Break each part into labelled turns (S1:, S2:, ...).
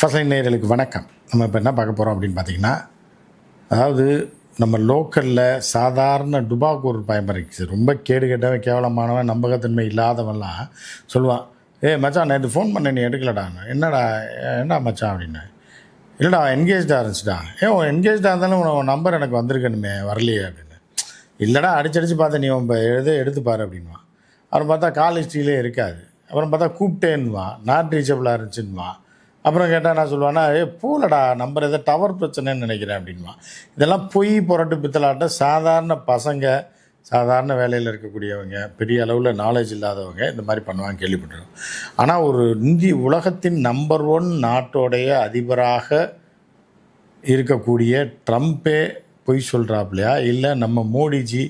S1: ஃபசலை நேயர்களுக்கு வணக்கம். நம்ம இப்போ என்ன பார்க்க போகிறோம் அப்படின்னு பார்த்தீங்கன்னா அதாவது நம்ம லோக்கலில் சாதாரண டுபாக்கூர் பயன்படுத்தி ரொம்ப கேடு கேட்டவன் கேவலமானவன் நம்பகத்தன்மை இல்லாதவன்லாம் சொல்லுவான் ஏ மச்சான் நேற்று ஃபோன் பண்ண நீ எடுக்கலடா. என்னடா என்ன மச்சான்? அப்படின்னு. இல்லைடா என்கேஜ்டாக இருந்துச்சுடா. ஏன் என்கேஜ்டாக இருந்தாலும் உன் நம்பர் எனக்கு வந்திருக்கணுமே வரலையே. அப்படின்னு. இல்லைடா அடிச்சடிச்சு பார்த்து நீ உன் எழுத எடுத்து பாரு. அப்படின்வான் அப்புறம் பார்த்தா கால் ஹிஸ்ட்ரியிலே இருக்காது. அப்புறம் பார்த்தா கூப்பிட்டேன்னுவான். நாட் ரீச்சபிளாக இருந்துச்சுன்னுவான். அப்புறம் கேட்டால் நான் சொல்லுவேன்னா ஏ போலடா நம்பர் எதோ டவர் பிரச்சனைன்னு நினைக்கிறேன் அப்படின்வான் இதெல்லாம் பொய் புரட்டு பித்தலாட்ட சாதாரண பசங்க சாதாரண வேலையில் இருக்கக்கூடியவங்க பெரிய அளவில் நாலேஜ் இல்லாதவங்க இந்த மாதிரி பண்ணுவாங்க கேள்விப்பட்டிருக்கோம். ஆனால் ஒரு இந்திய உலகத்தின் நம்பர் ஒன் நாட்டோடைய அதிபராக இருக்கக்கூடிய ட்ரம்ப்பே பொய் சொல்கிறாப்லையா இல்லை நம்ம மோடிஜி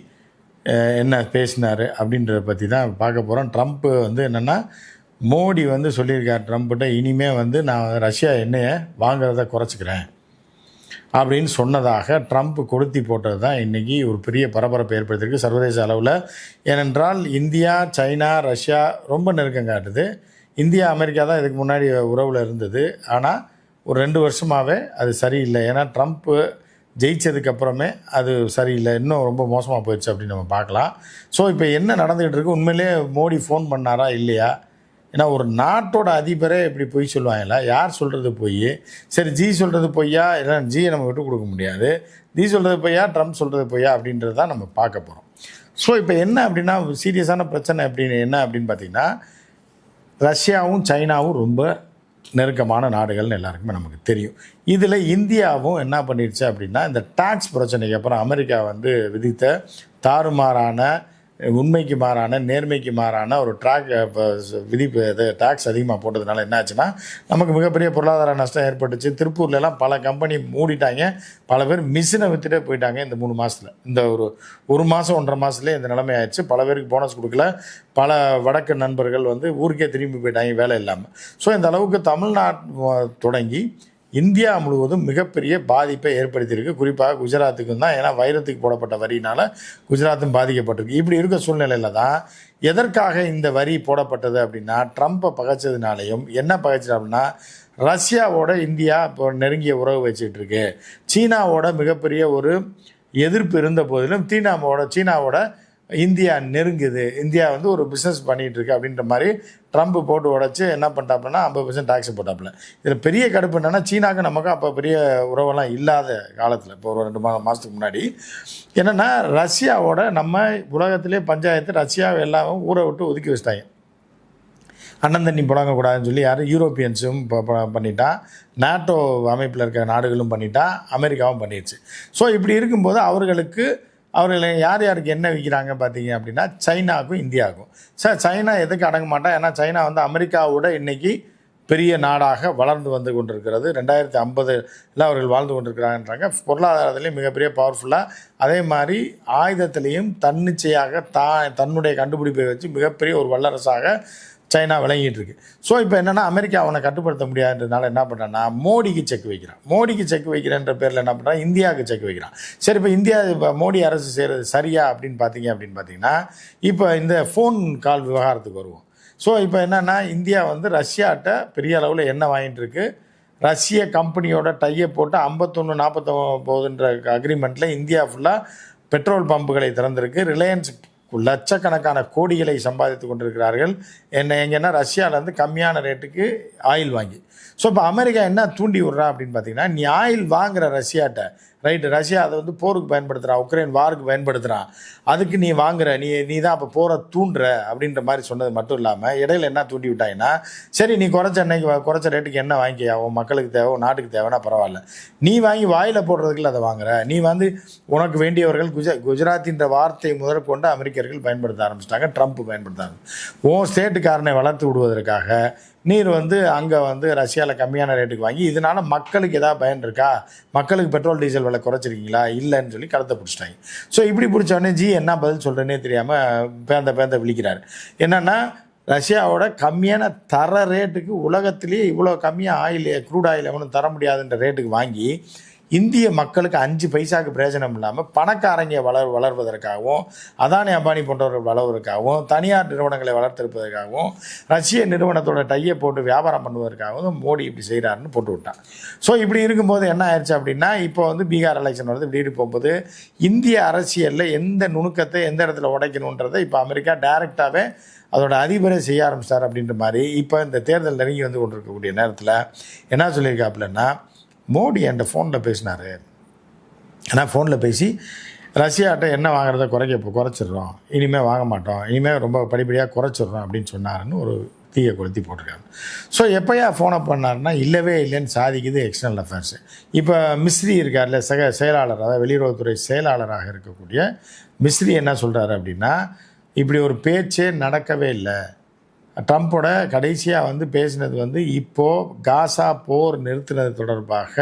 S1: என்ன பேசினார் அப்படின்றத பற்றி தான் பார்க்க போகிறோம் ட்ரம்ப்பு வந்து என்னென்னா மோடி வந்து சொல்லியிருக்கார் ட்ரம்ப்கிட்ட இனிமே வந்து நான் ரஷ்யா எண்ணெயை வாங்குறத குறைச்சிக்கிறேன். அப்படின்னு சொன்னதாக ட்ரம்ப் கொளுத்தி போட்டது தான் இன்றைக்கி ஒரு பெரிய பரபரப்பை ஏற்படுத்தியிருக்கு சர்வதேச அளவில். ஏனென்றால் இந்தியா சைனா ரஷ்யா ரொம்ப நெருக்கம் காட்டுது. இந்தியா அமெரிக்கா தான் இதுக்கு முன்னாடி உறவில் இருந்தது. ஆனால் ஒரு ரெண்டு வருஷமாகவே அது சரியில்லை. ஏன்னா ட்ரம்ப்பு ஜெயிச்சதுக்கப்புறமே அது சரியில்லை. இன்னும் ரொம்ப மோசமாக போயிடுச்சு அப்படின்னு நம்ம பார்க்கலாம். ஸோ இப்போ என்ன நடந்துக்கிட்டு இருக்கு? உண்மையிலேயே மோடி ஃபோன் பண்ணாரா? இல்லையா? ஏன்னா ஒரு நாட்டோட அதிபரே இப்படி பொய் சொல்லுவாங்கல்ல யார் சொல்கிறது பொய்? சரி ஜி சொல்கிறது பொய்யா? இல்லை ஜியை நம்ம விட்டு கொடுக்க முடியாது. ஜி சொல்கிறது பொய்யா? ட்ரம்ப் சொல்கிறது பொய்யா? அப்படின்றது தான் நம்ம பார்க்க போகிறோம் ஸோ இப்போ என்ன அப்படின்னா சீரியஸான பிரச்சனை அப்படின்னு என்ன அப்படின்னு பார்த்தீங்கன்னா ரஷ்யாவும் சைனாவும் ரொம்ப நெருக்கமான நாடுகள்னு எல்லாருக்குமே நமக்கு தெரியும். இதில் இந்தியாவும் என்ன பண்ணிடுச்சு அப்படின்னா இந்த டாக்ஸ் பிரச்சனைக்கு அப்புறம் அமெரிக்கா வந்து விதித்த தாறுமாறான உண்மைக்கு மாறான நேர்மைக்கு மாறான ஒரு ட்ராக் விதிப்பு இது டாக்ஸ் அதிகமாக போட்டதுனால என்னாச்சுன்னா நமக்கு மிகப்பெரிய பொருளாதார நஷ்டம் ஏற்பட்டுச்சு. திருப்பூர்லலாம் பல கம்பெனி மூடிட்டாங்க. பல பேர் மிஷினை விற்றுட்டே போயிட்டாங்க இந்த மூணு மாதத்தில் இந்த ஒரு ஒரு மாதம் ஒன்றரை மாதத்துலேயே இந்த நிலைமை ஆயிடுச்சு. பல பேருக்கு போனஸ் கொடுக்கல. பல வடக்கு நண்பர்கள் வந்து ஊருக்கே திரும்பி போயிட்டாங்க வேலை இல்லாமல் ஸோ இந்த அளவுக்கு தமிழ்நாடு தொடங்கி இந்தியா முழுவதும் மிகப்பெரிய பாதிப்பை ஏற்படுத்தியிருக்கு. குறிப்பாக குஜராத்துக்கும் தான். ஏன்னா வைரத்துக்கு போடப்பட்ட வரியினால் குஜராத்தும் பாதிக்கப்பட்டிருக்கு. இப்படி இருக்க சூழ்நிலையில் தான் எதற்காக இந்த வரி போடப்பட்டது அப்படின்னா ட்ரம்ப்பை பகைச்சதுனாலையும் என்ன பகைச்சது அப்படின்னா ரஷ்யாவோட இந்தியா இப்போ நெருங்கிய உறவு வச்சுட்டு இருக்கு சீனாவோட மிகப்பெரிய ஒரு எதிர்ப்பு இருந்த போதிலும் சீனாவோட சீனாவோட இந்தியா நெருங்குது. இந்தியா வந்து ஒரு பிஸ்னஸ் பண்ணிகிட்டு இருக்கு அப்படின்ற மாதிரி ட்ரம்ப் போட்டு உடச்சி என்ன பண்ணிட்டாப்புலன்னா ஐம்பது பர்சன்ட் டேக்ஸ் போட்டாப்புல. இதில் பெரிய கடுப்பு என்னென்னா சீனாக்கு நமக்கு அப்போ பெரிய உறவெல்லாம் இல்லாத காலத்தில் இப்போ ஒரு ரெண்டு மா மாதத்துக்கு முன்னாடி. என்னென்னா ரஷ்யாவோட நம்ம உலகத்திலே பஞ்சாயத்து ரஷ்யாவை எல்லாம் ஊரை விட்டு ஒதுக்கி வச்சிட்டாங்க. அண்ணன் தண்ணி புழங்கக்கூடாதுன்னு சொல்லி யாரும் யூரோப்பியன்ஸும் ப- பண்ணிட்டான் நாட்டோ அமைப்பில் இருக்க நாடுகளும் பண்ணிட்டான் அமெரிக்காவும் பண்ணிடுச்சு ஸோ இப்படி இருக்கும்போது அவர்களுக்கு அவர்கள் யார் யாருக்கு என்ன விற்கிறாங்க பார்த்தீங்க அப்படின்னா சைனாவுக்கும் இந்தியாவுக்கும். சார் சைனா எதுக்கு அடங்க மாட்டா? ஏன்னா சைனா வந்து அமெரிக்காவோட இன்னைக்கு பெரிய நாடாக வளர்ந்து வந்து கொண்டிருக்கிறது. ரெண்டாயிரத்தி ஐம்பதுல அவர்கள் வாழ்ந்து கொண்டிருக்கிறாங்கன்றாங்க. பொருளாதாரத்துலேயும் மிகப்பெரிய பவர்ஃபுல்லாக அதே மாதிரி ஆயுதத்திலையும் தன்னிச்சையாக தா தன்னுடைய கண்டுபிடிப்பை வச்சு மிகப்பெரிய ஒரு வல்லரசாக சைனா விளங்கிட்டு இருக்கு ஸோ இப்போ என்னென்னா அமெரிக்கா அவனை கட்டுப்படுத்த முடியாதுன்றதுனால என்ன பண்ணுறான்னா மோடிக்கு செக் வைக்கிறான். மோடிக்கு செக் வைக்கிறேன்ற பேரில் என்ன பண்ணுறான் இந்தியாவுக்கு செக் வைக்கிறான். சரி இப்போ இந்தியா இப்போ மோடி அரசு செய்கிறது சரியா அப்படின்னு பார்த்தீங்க அப்படின்னு பார்த்தீங்கன்னா இப்போ இந்த ஃபோன் கால் விவகாரத்துக்கு வருவோம். ஸோ இப்போ என்னென்னா இந்தியா வந்து ரஷ்யாட்ட பெரிய அளவில் எண்ணெய் வாங்கிட்டு இருக்கு. ரஷ்ய கம்பெனியோட டையை போட்டு ஐம்பத்தொன்று நாற்பத்தொம்போதுன்ற அக்ரிமெண்ட்டில் இந்தியா ஃபுல்லாக பெட்ரோல் பம்புகளை திறந்திருக்கு. ரிலையன்ஸ் லட்சக்கணக்கான கோடிகளை சம்பாதித்து கொண்டிருக்கிறார்கள். என்ன எங்கன்னா ரஷ்யாவிலேருந்து கம்மியான ரேட்டுக்கு ஆயில் வாங்கி. ஸோ இப்போ அமெரிக்கா என்ன தூண்டி விட்றா அப்படின்னு பார்த்தீங்கன்னா நீ ஆயில் வாங்குகிற ரஷ்யாட்ட ரைட்டு ரஷ்யா அதை வந்து போருக்கு பயன்படுத்துகிறான் உக்ரைன் வாருக்கு பயன்படுத்துகிறான் அதுக்கு நீ வாங்குற நீ நீ தான் அப்போ போரை தூண்டுற அப்படின்ற மாதிரி சொன்னது மட்டும் இல்லாமல் இடையில என்ன தூண்டி விட்டாங்கன்னா சரி நீ குறைச்ச அன்னைக்கு குறைச்ச ரேட்டுக்கு என்ன வாங்கிக்கியா? உன் மக்களுக்கு தேவை நாட்டுக்கு தேவைன்னா பரவாயில்ல. நீ வாங்கி வாயில் போடுறதுக்குள்ள அதை வாங்குற. நீ வந்து உனக்கு வேண்டியவர்கள் குஜ குஜராத்தின்ற வார்த்தை முதற்கொண்டு அமெரிக்கர்கள் பயன்படுத்த ஆரம்பிச்சிட்டாங்க ட்ரம்ப் பயன்படுத்த ஆரம்பிச்சு. உன் ஸ்டேட்டுக்காரனை வளர்த்து விடுவதற்காக நீர் வந்து அங்கே வந்து ரஷ்யாவில் கம்மியான ரேட்டுக்கு வாங்கி இதனால மக்களுக்கு எதாவது பயன் இருக்கா? மக்களுக்கு பெட்ரோல் டீசல் விலை குறைச்சிருக்கீங்களா? இல்லைன்னு சொல்லி கடத்த பிடிச்சிட்டாங்க. ஸோ இப்படி பிடிச்சோடனே ஜி என்ன பதில் சொல்கிறேனே தெரியாமல் பேந்த பேந்த விழிக்கிறார். என்னென்னா ரஷ்யாவோட கம்மியான தர ரேட்டுக்கு உலகத்திலேயே இவ்வளோ கம்மியாக ஆயில் க்ரூட் ஆயில் எவனும் தர முடியாதுன்ற ரேட்டுக்கு வாங்கி இந்திய மக்களுக்கு அஞ்சு பைசாவுக்கு பிரயோஜனம் இல்லாமல் பணக்காரங்க வளர் வளர்வதற்காகவும் அதானி அம்பானி போன்றவர்கள் வளர்வதற்காகவும் தனியார் நிறுவனங்களை வளர்த்திருப்பதற்காகவும் ரஷ்ய நிறுவனத்தோட டையை போட்டு வியாபாரம் பண்ணுவதற்காகவும் மோடி இப்படி செய்கிறாருன்னு போட்டு விட்டான். ஸோ இப்படி இருக்கும்போது என்ன ஆயிடுச்சு அப்படின்னா இப்போ வந்து பீகார் எலெக்ஷன் வருது. இப்படி போகும்போது இந்திய அரசியலில் எந்த நுணுக்கத்தை எந்த இடத்துல உடைக்கணுன்றதை இப்போ அமெரிக்கா டைரெக்டாகவே அதோட அதிபரே செய்ய ஆரம்பிச்சார் அப்படின்ற மாதிரி இப்போ இந்த தேர்தல் நெருங்கி வந்து கொண்டிருக்கக்கூடிய நேரத்தில் என்ன சொல்லியிருக்காப்புலன்னா மோடி என்கிட்ட ஃபோனில் பேசினார். ஆனால் ஃபோனில் பேசி ரஷ்யாட்ட என்ன வாங்குறத குறைக்க இப்போ குறைச்சிடுறோம். இனிமேல் வாங்க மாட்டோம். இனிமேல் ரொம்ப படிப்படியாக குறைச்சிடுறோம் அப்படின்னு சொன்னாருன்னு ஒரு தீயை கொளுத்தி போட்டிருக்காங்க. ஸோ எப்போயா ஃபோனை பண்ணாருன்னா இல்லவே இல்லைன்னு சாதிக்குது எக்ஸ்டர்னல் அஃபேர்ஸ் இப்போ மிஸ்ரி இருக்கார்ல சக செயலாளர் அதாவது வெளியுறவுத்துறை செயலாளராக இருக்கக்கூடிய மிஸ்ரி என்ன சொல்கிறாரு அப்படின்னா இப்படி ஒரு பேச்சே நடக்கவே இல்லை. ட்ரம்ப்போட கடைசியாக வந்து பேசினது வந்து இப்போது காசா போர் நிறுத்தினது தொடர்பாக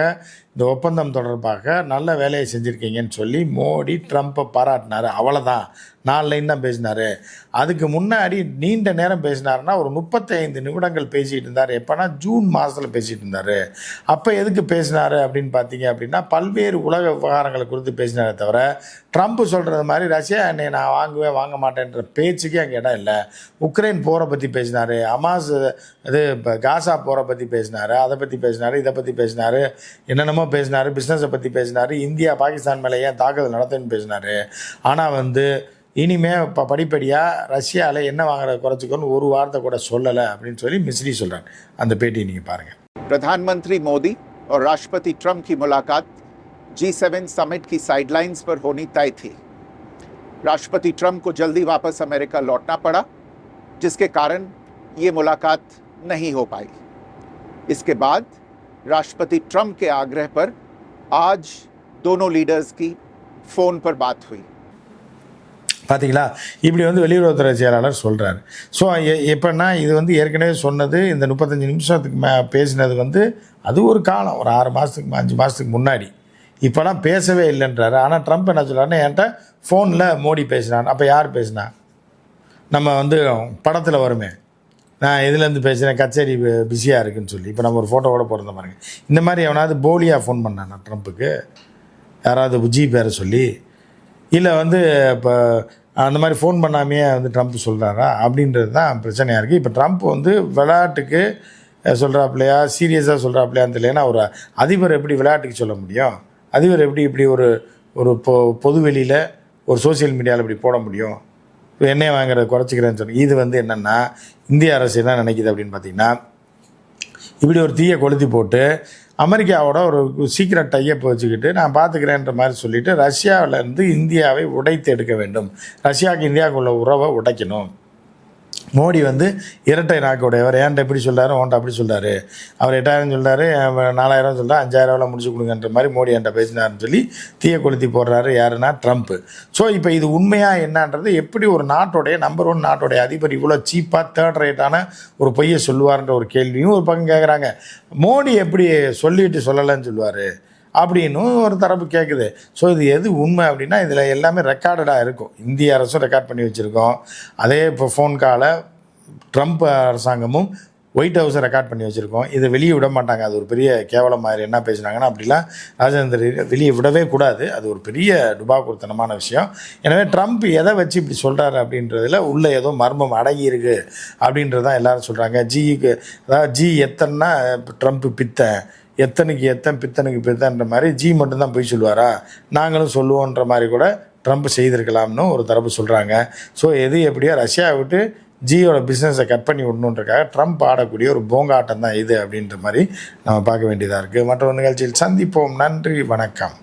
S1: இந்த ஒப்பந்தம் தொடர்பாக நல்ல வேலையை செஞ்சுருக்கீங்கன்னு சொல்லி மோடி ட்ரம்ப்பை பாராட்டினார். அவ்வளோதான் நாலு லைன் தான் பேசினார். அதுக்கு முன்னாடி நீண்ட நேரம் பேசினாருன்னா ஒரு முப்பத்தைந்து நிமிடங்கள் பேசிகிட்டு இருந்தார். எப்போனா ஜூன் மாதத்தில் பேசிகிட்டு இருந்தார். அப்போ எதுக்கு பேசினார் அப்படின்னு பார்த்தீங்க அப்படின்னா பல்வேறு உலக விவகாரங்களை குறித்து பேசினாரே தவிர ட்ரம்ப் சொல்கிறது மாதிரி ரஷ்யா என்னை நான் வாங்குவேன் வாங்க மாட்டேன்ற பேச்சுக்கே அங்கே இடம் இல்லை. உக்ரைன் போரை பற்றி பேசினார். அமாஸ் இது இப்போ காசா போரை பற்றி பேசினார். அதை பற்றி பேசினார் இதை பற்றி பேசினார். என்னென்னமோ பேசினார் பிஸ்னஸை பற்றி பேசினார். இந்தியா பாகிஸ்தான் மேலே ஏன் தாக்குதல் நடத்துன்னு பேசினார். ஆனால் வந்து இனிமே இப்போ படிப்படியாக ரஷ்யாவில் என்ன வாங்குறத குறைச்சிக்கோன்னு ஒரு வார்த்தை கூட சொல்லலை அப்படின்னு சொல்லி மிஸ்ரி சொல்கிறாங்க அந்த பேட்டியை நீங்கள் பாருங்கள்
S2: प्रधानमंत्री मोदी और राष्ट्रपति ट्रंप की मुलाकात जी सेवन समिट की साइडलाइंस पर होनी तय थी राष्ट्रपति ट्रंप को जल्दी वापस अमेरिका लौटना पड़ा जिसके कारण ये मुलाकात नहीं हो पाई इसके बाद राष्ट्रपति ट्रंप के आग्रह पर आज दोनों लीडर्स की फ़ोन पर बात हुई
S1: பார்த்தீங்களா இப்படி வந்து வெளியுறவுத்துறை செயலாளர் சொல்கிறார் ஸோ எப்படின்னா இது வந்து ஏற்கனவே சொன்னது இந்த முப்பத்தஞ்சு நிமிஷத்துக்கு மே பேசினது வந்து அது ஒரு காலம் ஒரு ஆறு மாதத்துக்கு அஞ்சு மாதத்துக்கு முன்னாடி. இப்போலாம் பேசவே இல்லைன்றாரு. ஆனால் ட்ரம்ப் என்ன சொல்கிறாருன்னா என்கிட்ட ஃபோனில் மோடி பேசினான் அப்போ யார் பேசினா? நம்ம வந்து படத்தில் வருமே. நான் இதுலேருந்து பேசுகிறேன் கச்சேரி பிஸியாக இருக்குன்னு சொல்லி. இப்போ நம்ம ஒரு ஃபோட்டோவோட போகிறத பாருங்க. இந்த மாதிரி எவனாவது போலியாக ஃபோன் பண்ணானா ட்ரம்ப்புக்கு யாராவது ஜி பேரை சொல்லி? இல்லை வந்து இப்போ அந்த மாதிரி ஃபோன் பண்ணாமையே வந்து ட்ரம்ப் சொல்கிறாரா அப்படின்றது தான் பிரச்சனையாக இருக்குது இப்போ ட்ரம்ப் வந்து விளையாட்டுக்கு சொல்கிறாப்லையா சீரியஸாக சொல்கிறாப்லையான்னு தெரியலன்னா ஒரு அதிபர் எப்படி விளையாட்டுக்கு சொல்ல முடியும்? அதிபர் எப்படி இப்படி ஒரு ஒரு பொ பொது வெளியில் ஒரு சோசியல் மீடியாவில் இப்படி போட முடியும்? எண்ணெய் வாங்குறத குறைச்சிக்கிறேன்னு சொல்லி இது வந்து என்னென்னா இந்திய அரசு என்ன நினைக்கிது அப்படின்னு பார்த்தீங்கன்னா இப்படி ஒரு தீயை கொளுத்தி போட்டு அமெரிக்காவோட ஒரு சீக்கிரம் டையப் வச்சுக்கிட்டு நான் பார்த்துக்கிறேன்ற மாதிரி சொல்லிட்டு ரஷ்யாவிலேருந்து இந்தியாவை உடைத்து எடுக்க வேண்டும். ரஷ்யாவுக்கு இந்தியாவுக்குள்ள உறவை உடைக்கணும். மோடி வந்து இரட்டை நாக்கு உடையவர் ஏன்ட்ட எப்படி சொல்கிறாரு ஓன்ட்ட அப்படி சொல்கிறாரு அவர் எட்டாயிரம் சொல்கிறாரு நாலாயிரம் சொல்கிறார் அஞ்சாயிரம்லாம் முடிச்சு கொடுங்கன்ற மாதிரி மோடி என்கிட்ட பேசினாருன்னு சொல்லி தீய கொளுத்தி போடுறாரு யாருன்னா ட்ரம்ப்பு ஸோ இப்போ இது உண்மையாக என்னன்றது எப்படி ஒரு நாட்டுடைய நம்பர் ஒன் நாட்டுடைய அதிபர் இவ்வளோ சீப்பாக தேர்ட் ரேட்டான ஒரு பொய்யை சொல்லுவார்ன்ற ஒரு கேள்வியும் ஒரு பக்கம் கேட்குறாங்க மோடி எப்படி சொல்லிட்டு சொல்லலைன்னு சொல்லுவார்? அப்படின்னு ஒரு தரப்பு கேட்குது ஸோ இது எது உண்மை அப்படின்னா இதில் எல்லாமே ரெக்கார்டடாக இருக்கும். இந்திய அரசும் ரெக்கார்ட் பண்ணி வச்சுருக்கோம். அதே இப்போ ஃபோன் காலை ட்ரம்ப் அரசாங்கமும் ஒயிட் ஹவுஸை ரெக்கார்ட் பண்ணி வச்சுருக்கோம். இதை வெளியே விட மாட்டாங்க. அது ஒரு பெரிய கேவலம் மாதிரி என்ன பேசுனாங்கன்னா அப்படிலாம் ராஜேந்திர வெளியே விடவே கூடாது. அது ஒரு பெரிய டுபாக்குறுத்தனமான விஷயம். எனவே ட்ரம்ப் எதை வச்சு இப்படி சொல்கிறாரு அப்படின்றதுல உள்ளே ஏதோ மர்மம் அடங்கி இருக்கு அப்படின்றதான் எல்லாரும் சொல்கிறாங்க ஜிக்கு அதாவது ஜி எத்தனைனா ட்ரம்ப் பித்தன். எத்தனைக்கு எத்தன் பித்தனுக்கு பித்தன்ற மாதிரி ஜி மட்டும்தான் போய் சொல்லுவாரா? நாங்களும் சொல்லுவோன்ற மாதிரி கூட ட்ரம்ப் செய்திருக்கலாம்னு ஒரு தரப்பு சொல்கிறாங்க ஸோ எது எப்படியோ ரஷ்யாவை விட்டு ஜியோட பிஸ்னஸை கட் பண்ணி விடணுன்றக்காக ட்ரம்ப் ஆடக்கூடிய ஒரு போங்காட்டம் தான் இது அப்படின்ற மாதிரி நம்ம பார்க்க வேண்டியதாக இருக்குது மற்றொரு நிகழ்ச்சியில் சந்திப்போம். நன்றி வணக்கம்.